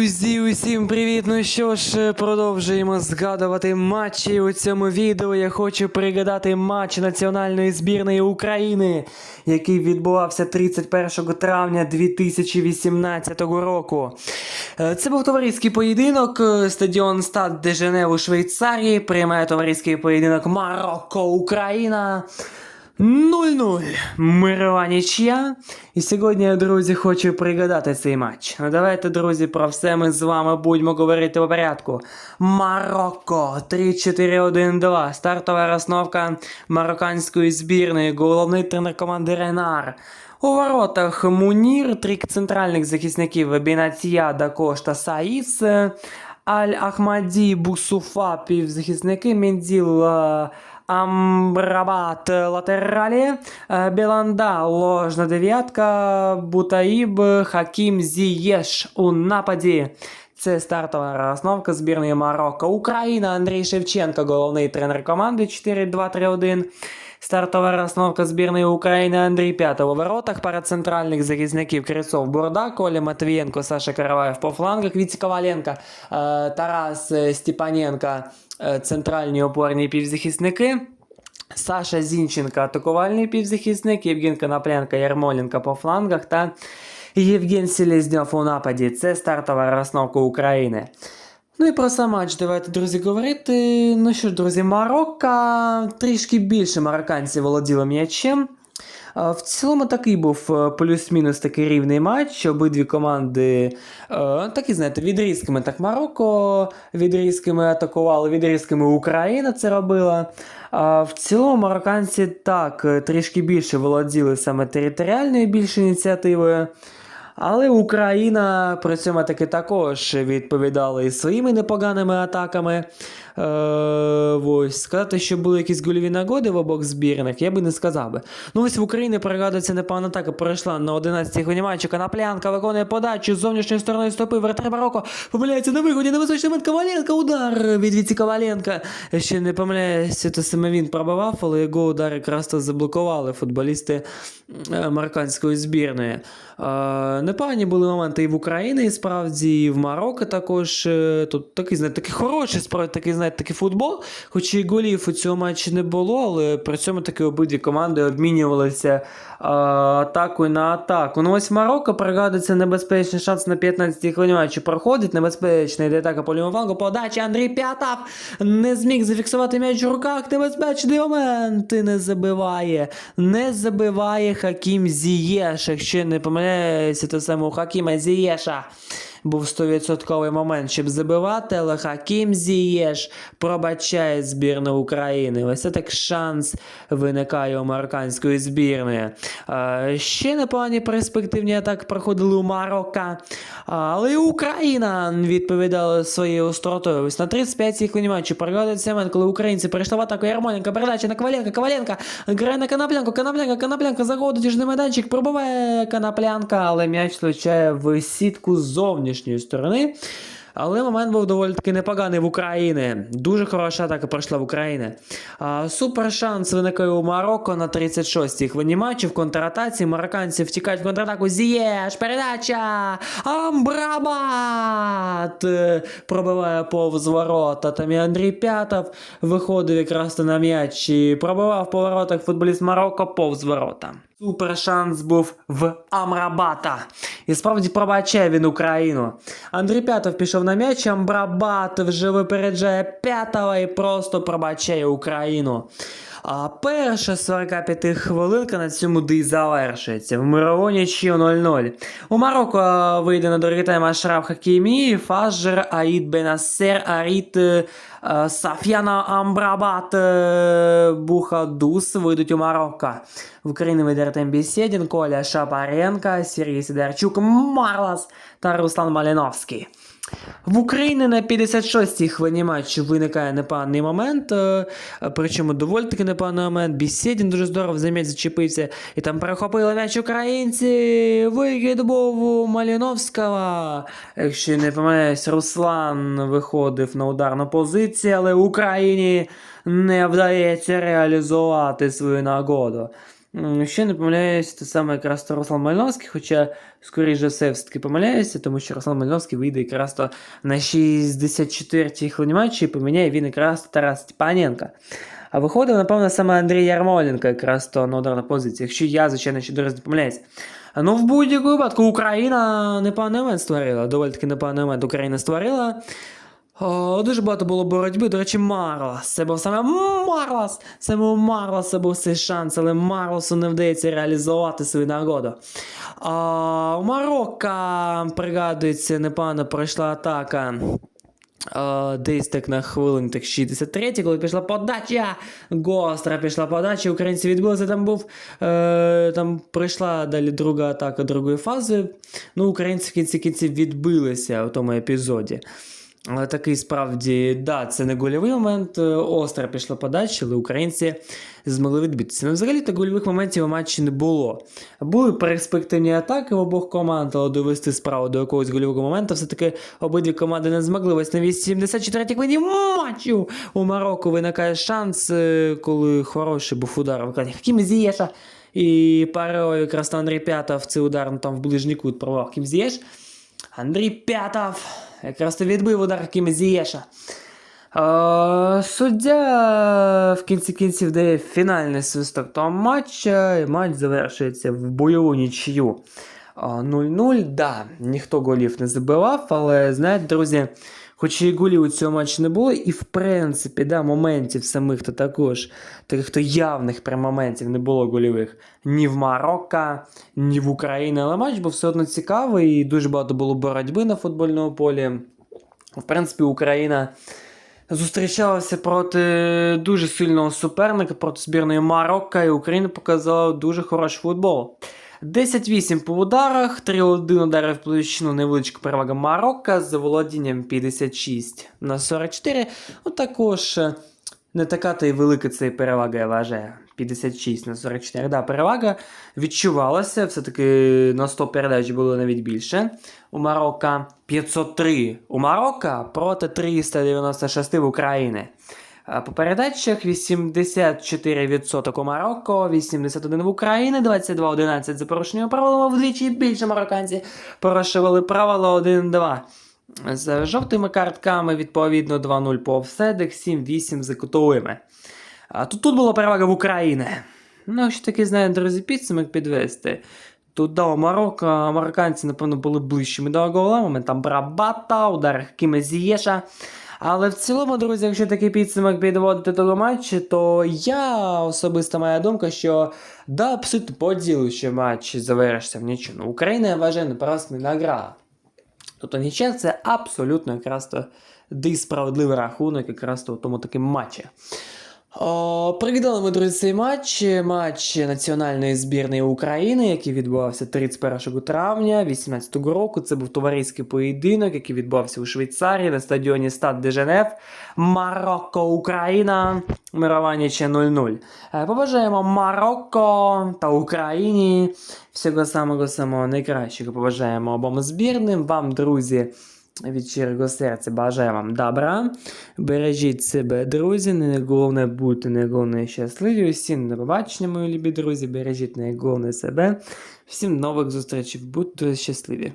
Друзі, усім привіт! Ну що ж, продовжуємо згадувати матчі. У цьому відео я хочу пригадати матч національної збірної України, який відбувався 31 травня 2018 року. Е, Це був товариський поєдинок. е, Стадіон Стад де Женев у Швейцарії. Приймає товариський поєдинок Марокко Україна. 0-0. Мирова нічия. І сьогодні, друзі, хочу пригадати цей матч. Ну давайте, друзі, про все ми з вами будемо говорити по порядку. Марокко 3-4-1-2. Стартова розновка марокканської збірної. Головний тренер команди Ренар. У воротах Мунір, три центральних захисників Бінатія, Дакош та Саїс. Аль-Ахмаді, Бусуфа, півзахисники, Менділ, Амбрабат, Амрабат латералі, е, Біланда ложна дев'ятка, Бутаїб, Хакім Зієш у нападі. Це стартова розновка збірної Марокко. Україна Андрій Шевченко, головний тренер команди 4-2-3-1. Стартова розновка збірної України Андрій П'ятов у воротах, пара центральних захисників Крицов Бурда, Коля Матвієнко, Саша Караваєв по флангах, Віці Коваленко, е, Тарас е, Степаненко, е, центральні опорні півзахисники. Саша Зінченко, атакувальний півзахисник, Євген Конопленко, Ярмоленко по флангах та Євген Селезньов у нападі. Це стартова розновка України. Ну і про сам матч давайте, друзі, говорити. Ну що ж, друзі, Марокко трішки більше марокканців володіли м'ячем. В цілому такий був е, плюс-мінус такий рівний матч. Обидві команди такі, знаєте, відрізками так Марокко, відрізками атакували, відрізками Україна це робила. В цілому марокканці так трішки більше володіли саме територіальною більш ініціативою. Але Україна при цьому таки також відповідала і своїми непоганими атаками. Е, ось, сказати, що були якісь гольові нагоди в обох збірних, я би не сказав би. Ну ось в Україні пригадується непогана атака, пройшла на 11-й хвилині матчу. Канаплянка виконує подачу з зовнішньої сторони стопи, вратар Марокко помиляється на виході, на височний момент Коваленко, удар від Віці Коваленка. Ще не помиляюся, то саме він пробивав, але його удар якраз то заблокували футболісти е, марокканської збірної. Е, Непогані були моменти і в Україні, і справді, і в Марокко також. Е, Тут такий, знаєте, такий хороший, справді, такий, знаєте, такий футбол. Хоч і голів у цьому матчі не було, але при цьому таки обидві команди обмінювалися е, атакою на атаку. Ну ось Марокко пригадується небезпечний шанс на 15-й хвилині матчу проходить. Небезпечний йде атака по лівому флангу. Подача Андрій П'ятав не зміг зафіксувати м'яч у руках. Небезпечний момент і не забиває. Не забиває Хакім Зієш. Якщо не помиляюся, то саме у Хакіма Зієша був 100% момент, щоб забивати, але Хакім Зієш пробачає збірну України. Ось це так шанс виникає у марокканської збірної. Е, Ще непогані перспективні атаки проходили у Марокко. Але і Україна відповідала своєю остротою. Ось на 35-й хвилині матчу пригадується момент, коли українці перейшли в атаку Ярмоленко, передача на Коваленко, Коваленко грає на Коноплянку, Коноплянка, Коноплянка заходить у жний майданчик, пробиває Коноплянка, але м'яч влучає в сітку з зовнішньої сторони. Але момент був доволі таки непоганий в Україні. Дуже хороша атака пройшла в Україні. Супер шанс виникає у Марокко на 36-й хвилині матчу в контратаці. Марокканці втікають в контратаку. Зієш, передача! Амбрабат! Е, Пробиває повз ворота. Там і Андрій П'ятов виходив якраз на м'яч і пробивав по воротах футболіст Марокко повз ворота. Супер шанс був в Амрабата. І справді пробачає він Україну. Андрій П'ятов пішов на м'яч, Амрабат вже випереджає П'ятова і просто пробачає Україну. А перша 45 хвилинка на цьому дій завершується. В мирову нічию 0-0. У Марокко вийде на другий тайм Ашраф Хакімі, Фажер, Аїд Бенасер, Аріт, е, е, Саф'яна Амбрабат, е, Бухадус вийдуть у Марокко. В Україні вийде Артем Бєсєдін, Коля Шапаренко, Сергій Сидорчук, Марлас та Руслан Маліновський. В Україні на 56-й хвилині матчу виникає непоганий момент, е, причому доволі таки непоганий момент. Бісєдін дуже здорово за зачепився і там перехопили м'яч українці. Вихід був у Маліновського. Якщо не помиляюсь, Руслан виходив на ударну позицію, але Україні не вдається реалізувати свою нагоду. Ще не помиляюсь, те саме якраз то Руслан Мальновський, хоча, скоріш за все, все-таки помиляюся, тому що Руслан Мальновський вийде якраз то на 64-й хвилині матчі і поміняє він якраз Тарас Степаненка. А виходив, напевно, саме Андрій Ярмоленко якраз то на ударну позицію, якщо я, звичайно, ще дораз не помиляюсь. Ну, в будь-якому випадку Україна непоганий момент створила. Доволі таки непоганий момент Україна створила. О, дуже багато було боротьби. До речі, Марлос. Це був саме Марлос. Саме у Марлоса був цей шанс, але Марлосу не вдається реалізувати свою нагоду. А, у Марокко, пригадується, непогано пройшла атака. Е, Десь так на хвилин, так 63, коли пішла подача. Гостра пішла подача, українці відбилися. Там був. Е, там прийшла далі друга атака другої фази. Ну, українці в кінці кінців відбилися у тому епізоді. Але такий справді, да, це не гольовий момент. е, Остра пішла подача, але українці змогли відбитися. Ну, взагалі то гольових моментів у матчі не було. Були перспективні атаки в обох команд, але довести справу до якогось гольового моменту. Все-таки обидві команди не змогли. Ось на 84-й хвилині матчу у Марокко виникає шанс, е, коли хороший був удар. виконання Хакім Зієша. І парою якраз там Андрій П'ятов цей удар ну, там в ближній кут провав Хакім Зієш. Андрій П'ятов якраз то відбив удар Хакіма Зієша. Е, суддя в кінці кінців дає фінальний свисток того матча, і матч завершується в бойову нічию. Е, 0-0, да, ніхто голів не забивав, але знаєте, друзі, хоч і голів у цьому матчі не було, і в принципі, да, моментів самих то також, таких то явних прям моментів не було гольових ні в Марокко, ні в Україні, але матч був все одно цікавий, і дуже багато було боротьби на футбольному полі. В принципі, Україна зустрічалася проти дуже сильного суперника, проти збірної Марокко, і Україна показала дуже хороший футбол. 10-8 по ударах, 3-1 удари в площину, невеличка перевага Марокко з володінням 56 на 44. Ну також е, не така та й велика це перевага, я вважаю. 56 на 44. Да, перевага відчувалася, все-таки на 100 передач було навіть більше. У Марокко 503 у Марокко проти 396 в Україні. По передачах 84% у Марокко, 81 в Україні, 22-11 за порушення правилами, вдвічі більше марокканці порушували правила 1-2. З жовтими картками, відповідно, 2-0 по офседах, 7-8 за кутовими. Тут, тут була перевага в Україні. Ну, що таки, знаю, друзі, підсумок підвести. Тут да, у Марокко, марокканці, напевно, були ближчими до гола. Момент там Брабата, удар Хакіма Зієша. Але в цілому, друзі, якщо такий підсумок підводити того матчу, то я особиста моя думка, що да, абсолютно по ділу, що матч завершився в нічого. Ну, Україна, я вважаю, не награла. Тобто нічия це абсолютно якраз то справедливий рахунок якраз то у тому такому матчі. О, ми, друзі, цей матч. Матч національної збірної України, який відбувався 31 травня 2018 року. Це був товариський поєдинок, який відбувався у Швейцарії на стадіоні Стад де Женев. Марокко, Україна. Мирування ще 0-0. Е, Побажаємо Марокко та Україні. Всього самого самого найкращого побажаємо обом збірним. Вам, друзі. Від щирого серця бажаю вам добра. Бережіть себе, друзі. Не головне бути, не головне щасливі. Усім до побачення, мої любі друзі. Бережіть найголовне себе. Всім нових зустрічей. Будьте щасливі.